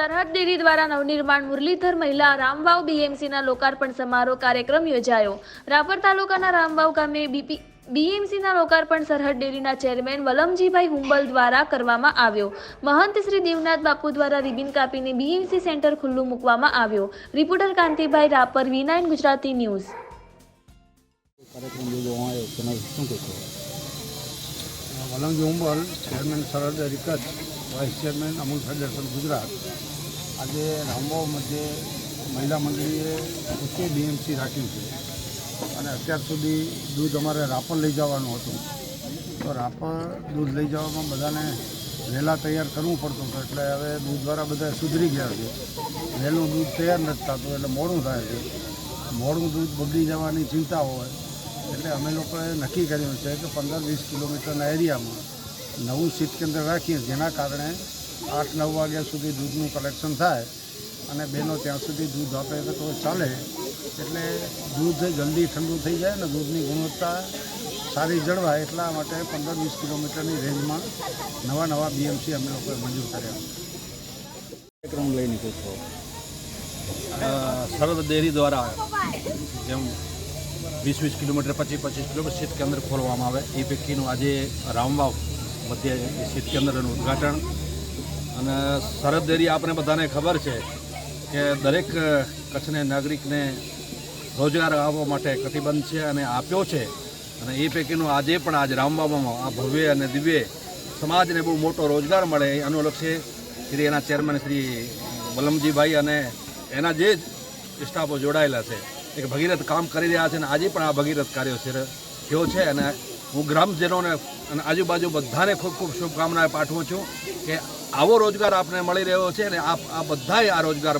સરહદ ડેરી દ્વારા નવનિર્માણ મુરલીધર મહિલા રામવાવ બીએમસીના લોકાર્પણ સમારોહ કાર્યક્રમ યોજાયો. રાપર તાલુકાના રામવાવ ગામે બીપી બીએમસીના લોકાર્પણ સરહદ ડેરીના ચેરમેન વલમજીભાઈ હુંબલ દ્વારા કરવામાં આવ્યો. મહંત શ્રી દેવનાથ બાપુ દ્વારા રિબિન કાપીને બીએમસી સેન્ટર ખુલ્લું મૂકવામાં આવ્યો. Reporter Kantibhai Rapar V nine Gujarati news. Valamji Humbal chairman Sarhad dairy Kutch vice chairman Amul federation Gujarat. આજે રામવાવ મધ્યે મહિલા મંડળીએ પોતે બીએમસી રાખ્યું છે. અને અત્યાર સુધી દૂધ અમારે રાપર લઈ જવાનું હતું. તો રાપર દૂધ લઈ જવામાં બધાને વહેલા તૈયાર કરવું પડતું હતું. એટલે હવે દૂધવાળા બધા સુધરી ગયા છે. વહેલું દૂધ તૈયાર નથી થતું, એટલે મોડું થાય છે. મોડું દૂધ બગડી જવાની ચિંતા હોય, એટલે અમે લોકોએ નક્કી કર્યું છે કે પંદર વીસ કિલોમીટરના એરિયામાં નવું સીટ કેન્દ્ર રાખીએ, જેના કારણે આઠ નવ વાગ્યા સુધી દૂધનું કલેક્શન થાય અને બહેનો ત્યાં સુધી દૂધ આપે તો ચાલે. એટલે દૂધ જલ્દી ઠંડુ થઈ જાય અને દૂધની ગુણવત્તા સારી જળવાય એટલા માટે પંદર વીસ કિલોમીટરની રેન્જમાં નવા નવા બીએમસી અમે લોકોએ મંજૂર કર્યા. કાર્યક્રમ લઈને કહેશો અ, સરહદ ડેરી દ્વારા જેમ વીસ વીસ કિલોમીટર પચીસ પચીસ કિલોમીટર શીત કેન્દ્ર ખોલવામાં આવે. એ પૈકીનું આજે રામવાવ મધ્ય શીત કેન્દ્રનું ઉદ્ઘાટન અને સરહદ ડેરી આપણે બધાને ખબર છે કે દરેક કચ્છને નાગરિકને રોજગાર આપવા માટે કટિબંધ છે અને આપ્યો છે. અને એ પૈકીનું આજે પણ આજ રામબાબામાં આ ભવ્ય અને દિવ્ય સમાજને બહુ મોટો રોજગાર મળે એ અનુલક્ષે શ્રી એના ચેરમેન શ્રી વલમજીભાઈ અને એના જે સ્ટાફો જોડાયેલા છે. એક ભગીરથ કામ કરી રહ્યા છે અને આજે પણ આ ભગીરથ કાર્યો છે થયો છે અને હું ગ્રામજનોને અને આજુબાજુ બધાને ખૂબ ખૂબ શુભકામનાએ પાઠવું છું કે આવો રોજગાર આપને મળી રહ્યો છે અને આપ આ બધાએ આ રોજગારમાં